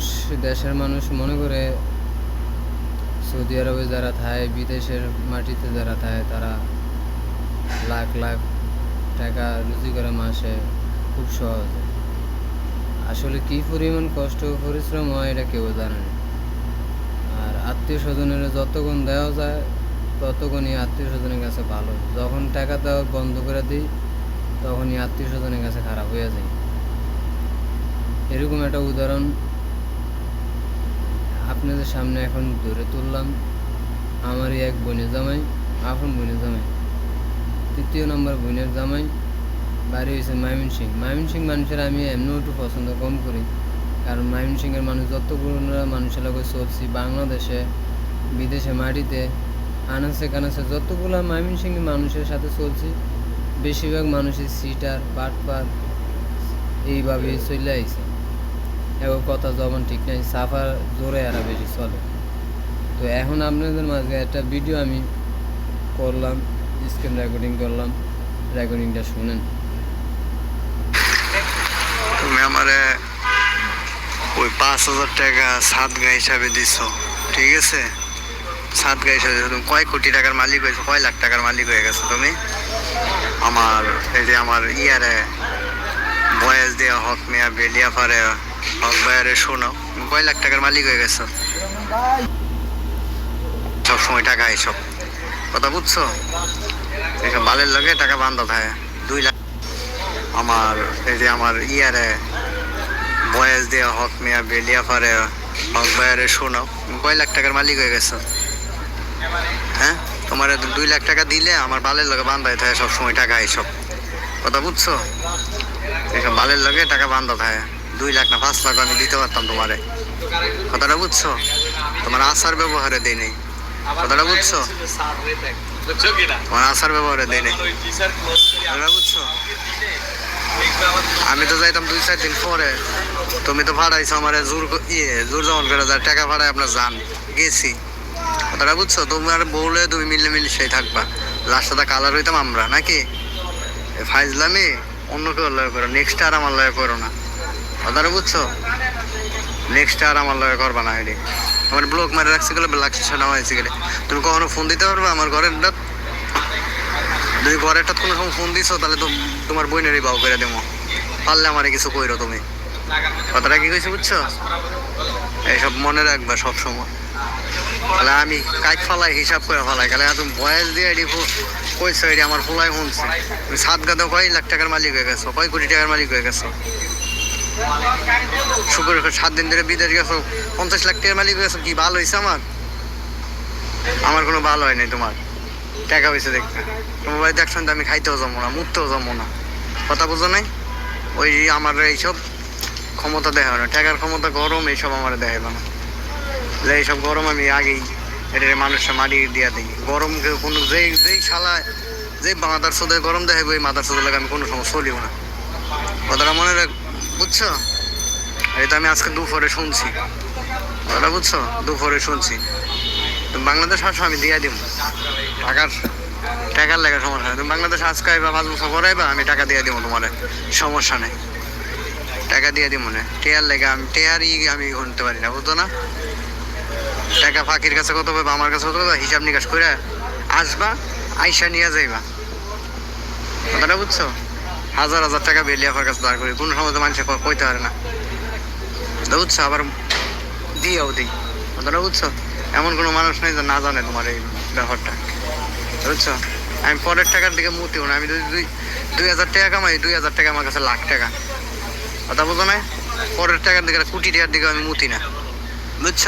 মানুষ, দেশের মানুষ মনে করে সৌদি আরবে যারা থাকে বিদেশের মাটিতে যারা থাকে তারা লাখ লাখ টাকা রুজি করে মাসে, খুব সহজে। আসলে কি পরিমাণ কষ্ট পরিশ্রম হয়, এটা কেউ জানে না। আর আত্মীয় স্বজনের যতক্ষণ দেওয়া যায়, ততক্ষণই আত্মীয় স্বজনের কাছে ভালো। যখন টাকা দেওয়া বন্ধ করে দিই, তখনই আত্মীয় স্বজনের কাছে খারাপ হয়ে যায়। এরকম একটা উদাহরণ আপনাদের সামনে এখন ধরে তুললাম, আমারই এক বোনের জামাই, আপন বোনের জামাই। তৃতীয় নম্বর বোনের জামাই, বাড়ি হয়েছে মাইমিন সিং। মানুষের আমি এমনিও একটু পছন্দ কম করি, কারণ মাইমিন সিংয়ের মানুষ যতগুলো মানুষের লগে চলছি, বাংলাদেশে, বিদেশে, মাটিতে, আনাচে কানাচে, যতগুলো মাইমিন সিংয়ের মানুষের সাথে চলছি, বেশিরভাগ মানুষের সিটার পাটপার এইভাবেই চলে আইছে। এবং কথা যখন ঠিক নাই, সাফার জোরে আরও বেশি চলে। তো এখন আপনাদের মাঝে একটা ভিডিও আমি করলাম স্ক্রিন রেকর্ডিং করলাম রেকর্ডিংটা শুনেন। তুমি আমারে ওই পাঁচ হাজার টাকা সাতগা হিসাবে দিছো, ঠিক আছে? সাতগা হিসাবে দিছো। তুমি কয় কোটি টাকার মালিক হয়েছো, কয় লাখ টাকার মালিক হয়ে গেছো তুমি? আমার, এই যে আমার ইয়ারে বয়স দেওয়া হক মিয়া বেলিয়া পারে হক ভাইয়ারে শোনো তুমি কয় লাখ টাকার মালিক হয়ে গেছো। সব সময় টাকা এইসব কথা বুঝছ? এসব বালের লগে টাকা বান্ধব, হয়। দুই লাখ আমার এই যে আমার ইয়ারে বয়স দেওয়া হক মিয়া, বেলিয়া পারে হক ভাইয়ারে শোনো তুমি কয় লাখ টাকার মালিক হয়ে গেছো। হ্যাঁ? তোমার দুই লাখ টাকা দিলে আমার বালের লগে বান্ধাই থাকে সব সময় টাকা এইসব কথা বুঝছ? এসব বালের লগে টাকা বান্ধব হয় দুই লাখ না পাঁচ লাখ আমি দিতে পারতাম তোমারে। কথাটা বুঝছ? তোমার আচার ব্যবহারে দিই নেই কথাটা বুঝছ? তোমার আচার ব্যবহারে দিই নেই বুঝছ? আমি তো যাইতাম দুই চার দিন পরে। তুমি তো ভাড়াইছো আমার জোর ইয়ে জোর জমন করে যা, টাকা ভাড়ায় আপনার যান, গেছি। কথাটা বুঝছ? তোমার বউলে তুমি মিলে মিলে সেই থাকবা লাস্টটা কালার হইতাম আমরা, নাকি? ফাইজলামি? অন্য কেউ লয় করো নেক্সট আর আমার লয় করো না। কথাটা বুঝছ? নেক্সট আর আমার লয় করবা না এটি তোমার ব্লক মারে রাখছি গেলে ব্লাক ছাড়া হয়েছে গেলে। তুমি কখনো ফোন দিতে পারবে আমার ঘরের যদি ঘরেরটা কোনো সময় ফোন দিছো, তাহলে তো তোমার বইনেরই বাউ করে দেবো। পারলে আমারে কিছু কইরো তুমি। কথাটা কি কইছো বুঝছ? এইসব মনে রাখবা সব সময় তাহলে আমি কাজ ফালাই হিসাব করে ফালাই। তাহলে তুমি বয়স দিয়ে এডি কইছো এডি আমার ফুলাই শুনছে তুমি সাত গাদা কয় লাখ টাকার মালিক হয়ে গেছো, কয় কোটি টাকার মালিক হয়ে গেছো? শুক্র সাত দিন ধরে বিদেশ গেছো, পঞ্চাশ লাখ টাকার মালিক গেছো কি ভালো হয়েছে আমার? আমার কোনো ভালো হয় নাই তোমার। টাকা হয়েছে দেখতে। তোমার বাড়িতে একসঙ্গে আমি খাইতেও যাব না মুততেও যাব না। কথা বুঝো নাই? ওই আমার এইসব ক্ষমতা দেখা না। টাকার ক্ষমতা গরম, এইসব আমার দেখাইব না। এইসব গরম আমি আগেই এটা মানুষটা মারি দিয়া দিই। গরম কোনো যেই যেই শালা যে মাদার সোদে গরম দেখাইবো, এই মাদার সোদে লাগে আমি কোনো সময় চলিও না। কথাটা মনে রাখ বুঝছ? এটা আমি আজকে দুপুরে শুনছি। কথাটা বুঝছ? দুপুরে শুনছি। বাংলাদেশ আসো, আমি দিয়ে দিব। টাকার টাকার লেগে সমস্যা নেই। তুমি বাংলাদেশ আজকে আইবা, পাঁচ বছর পরে আইবা, আমি টাকা দিয়ে দিব তোমার। সমস্যা নেই। টাকা দিয়ে দিব না। টেয়ার লেগে আমি টেয়ারই আমি গুনতে পারি না বুঝতো না? টাকা ফাঁকির কাছে কত পাবে আমার কাছে কত পাবে হিসাব নিকাশ করে আসবা, আইসা নিয়ে যাইবা। কথাটা বুঝছ? হাজার হাজার টাকা বেলি আমার কাছে দাঁড় করি কোনো সময় তো মানুষে কইতে পারে না। বুঝছ আবার দিয়েও দিই। কথাটা বুঝছ এমন কোনো মানুষ নেই যে না জানে তোমার এই ব্যাপারটা। বুঝছ আমি পরের টাকার দিকে মুতিও না। আমি যদি দুই দুই হাজার টাকা কামাই, দুই হাজার টাকা আমার কাছে লাখ টাকা। কথা বুঝো না পরের টাকার দিকে, কোটি টাকার দিকে আমি মুতি না। বুঝছ?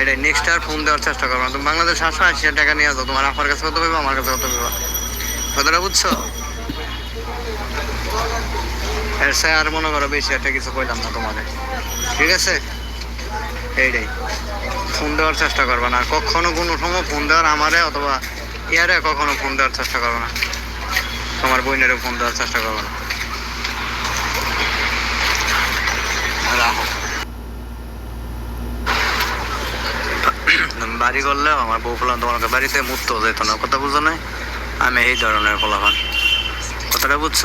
এটাই। নেক্সট আর ফোন দেওয়ার চেষ্টা করব না। তুমি বাংলাদেশ আসো আশি টাকা নিয়ে আসো। তোমার আপনার কাছে কত পাবো আমার কাছে কত পাবো কথাটা বুঝছ? এর সে আর মনে করো বেশি একটা কিছু কইলাম না তোমাদের। ঠিক আছে? এইটাই। ফোন দেওয়ার চেষ্টা করবে না। কখনো কোনো সময় ফোন দেওয়ার আমারে অথবা ইয়ারে কখনো ফোন দেওয়ার চেষ্টা করবে না। তোমার বোনেরও ফোন দেওয়ার চেষ্টা করবে না। বাড়ি করলেও আমার বউ ফলাম তোমাকে বাড়িতে মুক্ত যেত না। কথা বুঝো নাই? আমি এই ধরনের ফলাফল কথাটা বুঝছ?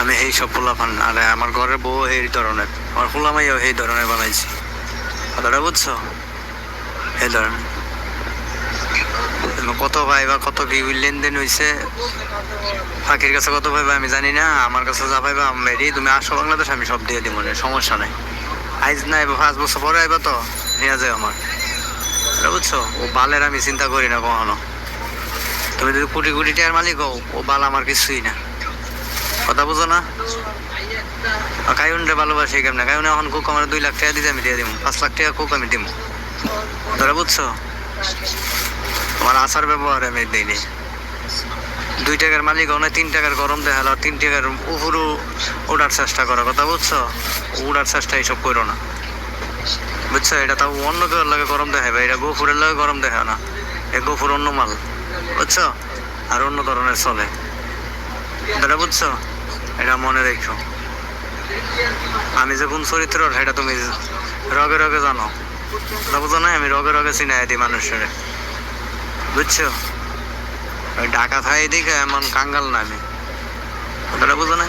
আমি এই সব পোলাপান, আর আমার ঘরের বউ এই ধরনের, আমার পোলামাইও এই ধরনের বানাইছি। কথাটা বুঝছ? এই ধরনের। কত ভাই বা কত কি লেনদেন হয়েছে পাখির কাছে কত পাইবা আমি জানি না, আমার কাছে যা আমি ready। তুমি আসো বাংলাদেশ, আমি সব দিয়ে দিব সমস্যা নাই। আইজ নাই বা পাঁচ বছর পরে আইবা তো, নিয়ে যায় আমার। বুঝছ? ও বালের আমি চিন্তা করি না কখনো। তুমি যদি কোটি কোটি টাকার মালিক হও, ও বাল আমার কিছুই না। কথা বুঝো না? কায়ুনরে ভালোবাসি কেমন? কায়ুন এখন কুক আমার দুই লাখ টাকা দিতে আমি দিয়ে দিব পাঁচ লাখ টাকা কুক আমি দিব ধরে বুঝছ? তোমার আচার ব্যবহার আমি দিইনি। দুই টাকার মালিক হও না তিন টাকার গরম দেখাল তিন টাকার উপরও ওঠার চেষ্টা করো। কথা বুঝছ? উড়ার চেষ্টা এইসব করো না। বুঝছ? এটা তাও অন্য কেউ লাগে গরম দেখাবে এটা গোফুরের লাগে গরম দেখা না। এ গোফুর অন্য মাল। বুঝছ? আর অন্য ধরনের চলে। এটা বুঝছ? এটা মনে রেখো। আমি যে কোন চরিত্র সেটা তুমি রগে রগে জানো। বুঝো না আমি রগে রগে চিনাই দিই মানুষের। বুঝছ? ওই ঢাকা থাই দিকে এমন কাঙ্গাল না আমি। কথাটা বুঝো না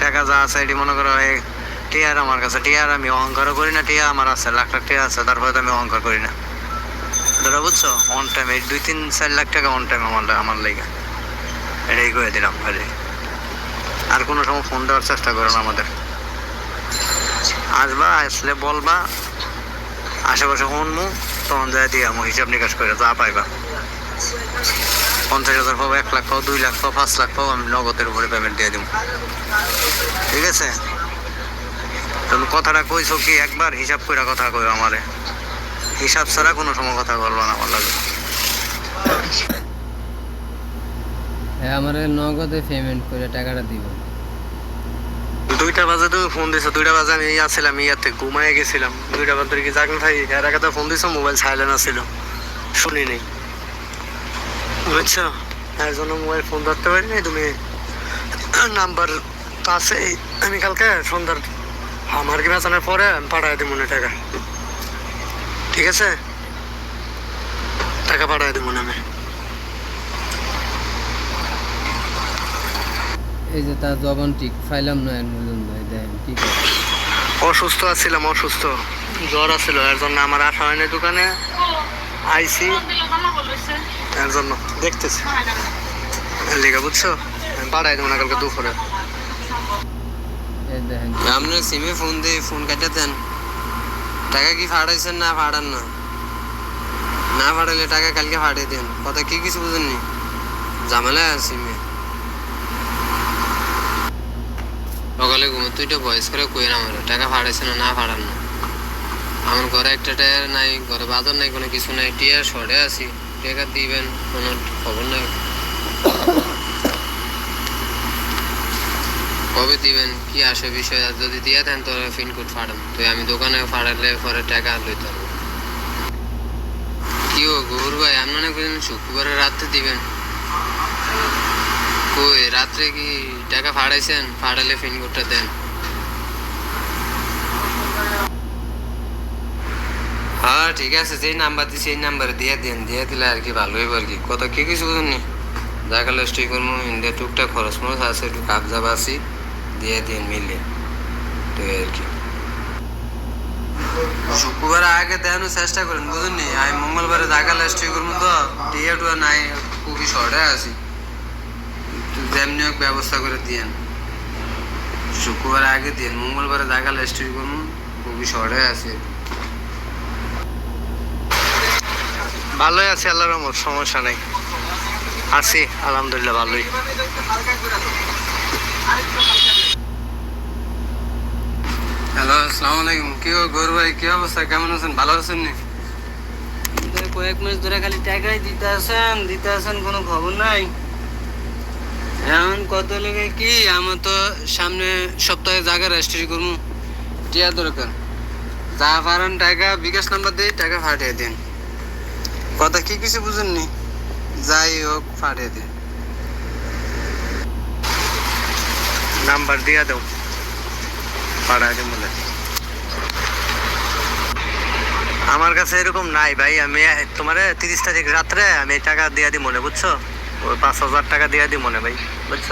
টাকা যা আছে এটি মনে করো টিয়ার আমার কাছে। টিয়ার আমি অহংকারও করি না, টিয়া আমার আছে, লাখ লাখ টিয়া আছে, তারপরে তো আমি অহংকার করি না। ধরো বুঝছ অন টাইম এই দুই তিন চার লাখ টাকা অন টাইম আমার আমার লেগে এটাই করে দিলাম খালি। আর কোনো সময় ফোন দেওয়ার চেষ্টা করো না আমাদের। আসবা, আসলে বলবা, আশেপাশে শুনমু তখন যাই দিয়ে আমার হিসাব নিকাশ করে যা পাইবা। পঞ্চাশ হাজার পাবো, এক লাখ পাবো, দুই লাখ পাবো, পাঁচ লাখ পাবো, আমি নগদের উপরে পেমেন্ট দিয়ে দিব ঠিক আছে? তুমি কথাটা কইছো কি? একবার হিসাব করে কথা কইও আমারে। হিসাব ছাড়া কোনো সময় কথা বলব না আমার লাগে। হ্যাঁ আমার নগদে পেমেন্ট করে টাকাটা দিব। দুইটা বাজে তুমি ফোন দিছো দুইটা বাজে আমি আসছিলাম ইয়াতে ঘুমায় গেছিলাম। দুইটা বাজে কি জাগনা থাকি? এর আগে তো ফোন দিছো মোবাইল সাইলেন্ট আছিল। শুনি নেই। বুঝছ? এর জন্য মোবাইল ফোন ধরতে পারি নাই তুমি নাম্বার আছে আমি কালকে সন্ধ্যার আমার কি বেচানোর পরে আমি পাঠাই দিব মনে টাকা। ঠিক আছে? টাকা পাঠাই দিব আমি এই যে তার জবান ঠিক ফাইলাম না পর্যন্ত এই দেখেন ঠিক অসুস্থ আছিলাম অসুস্থ। জ্বর আছিল এর জন্য আমার আসা হয়নি দোকানে। আইসি। এর জন্য দেখতেছি। লিগা বুঝছ? পাঠাই দেবো না কালকে দুপুরে। আপনার সিমে ফোন দিয়ে ফোন কেটে দেন। টাকা কি ফাটাইছেন না ফাটান না? না ফাটাইলে টাকা কালকে ফাটিয়ে দেন কথা কি কিছু বুঝেননি? ঝামেলা আছি মেয়ে সকালে ঘুমে তুই তো বয়স করে কই না আমার। টাকা ফাটাইছে না না ফাটান না। আমার ঘরে একটা টায়ার নাই, ঘরে বাজার নাই, কোনো কিছু নাই। টিয়ার শর্টে আছি। টাকা দিবেন, কোনো খবর নাই। কবে দিবেন? কি আসে বিষয়? আর যদি দিয়ে দেন তো পিনকোড ফাটান। তো আমি দোকানে ফাটালে পরে টাকা লইতে পারব কি ও গৌর ভাই আপনি মনে করেন শুক্রবারে রাত্রে দিবেন? কই, রাত্রে কি টাকা ফাটাইছেন ফাটালে পিনকোডটা দেন। হ্যাঁ ঠিক আছে, যেই নাম্বার দিছি সেই নাম্বারে দিয়ে দেন। দিয়ে দিলে আর কি ভালো হইব আর কি। কত, কি কিছু বুঝুন নি দেখা স্টে করব ইন্ডিয়া টুকটাক খরচ মরচ আছে একটু কাবজা বাসি দিয়ে দিন মিলে। তো আর কি। শুক্রবার আগে দেখানোর চেষ্টা করেন, বুঝুননি? আমি মঙ্গলবারে জায়গা স্টে করব তো টিয়া টুয়া নাই, খুবই শর্টে আছি। যেমনি হোক ব্যবস্থা করে দিয়েন। শুক্রবার আগে দিন মঙ্গলবারে জায়গা স্টে করব খুবই শর্টে আছে। ভালোই আছি আল্লাহ রহমত, সমস্যা নেই। আছি, আলহামদুলিল্লাহ, ভালোই। হ্যালো, আসসালামু আলাইকুম। কি গৌর ভাই? কি অবস্থা? কেমন আছেন? ভালো আছেন নি? কয়েক মাস ধরে খালি টাকাই দিতে আসেন দিতে আসেন, কোনো খবর নাই। এখন কত লেগে কি? আমার তো সামনে সপ্তাহে জায়গা রেজিস্ট্রি করব। টিয়া দরকার। যা পারেন টাকা, বিকাশ নাম্বার দিয়ে টাকা ফাটিয়ে দিন। কথা কি কিছু বুঝেননি? যাই হোক ফাটিয়ে দিন। নাম্বার দিয়া দাও। বলে। আমার কাছে এরকম নাই ভাই, আমি তোমার তিরিশ তারিখ রাত্রে আমি টাকা দিয়া দিই মনে, বুঝছ? ওই পাঁচ হাজার টাকা দিয়া দিই মনে ভাই, বুঝছ?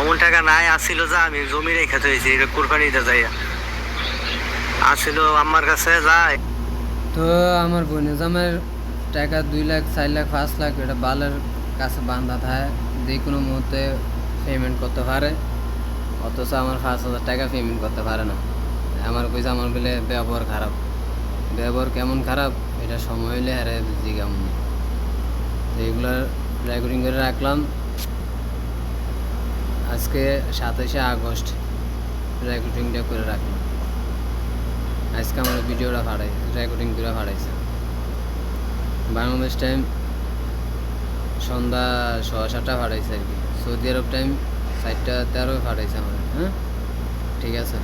অমন টাকা নাই আসছিল যা, আমি জমি রেখে হয়েছি এটা কোরবানিতে যাই আসছিল আমার কাছে যায় তো আমার বোনের জামাইয়ের টাকা দুই লাখ, চার লাখ, পাঁচ লাখ, এটা বালের কাছে বান্ধা থাকে, যে কোনো মুহূর্তে পেমেন্ট করতে পারে। অথচ আমার পাঁচ হাজার টাকা পেমেন্ট করতে পারে না। আমার কইছে আমার বলে ব্যবহার খারাপ। ব্যবহার কেমন খারাপ? এটা সময় হলে হারে জিগাম এইগুলো রেকর্ডিং করে রাখলাম। আজকে সাতাশে আগস্ট রেকর্ডিংটা করে রাখলাম। আজকে আমার ভিডিওটা ফাড়াই রেকর্ডিং করে ফাড়াইছে। বাংলাদেশ টাইম সন্ধ্যা সোয়া সাতটা ফাড়াইছে আর কি। সৌদি আরব টাইম চারটা তেরোই ফাটাইছে আমার হ্যাঁ? ঠিক আছে।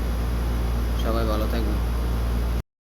সবাই ভালো থাকবেন।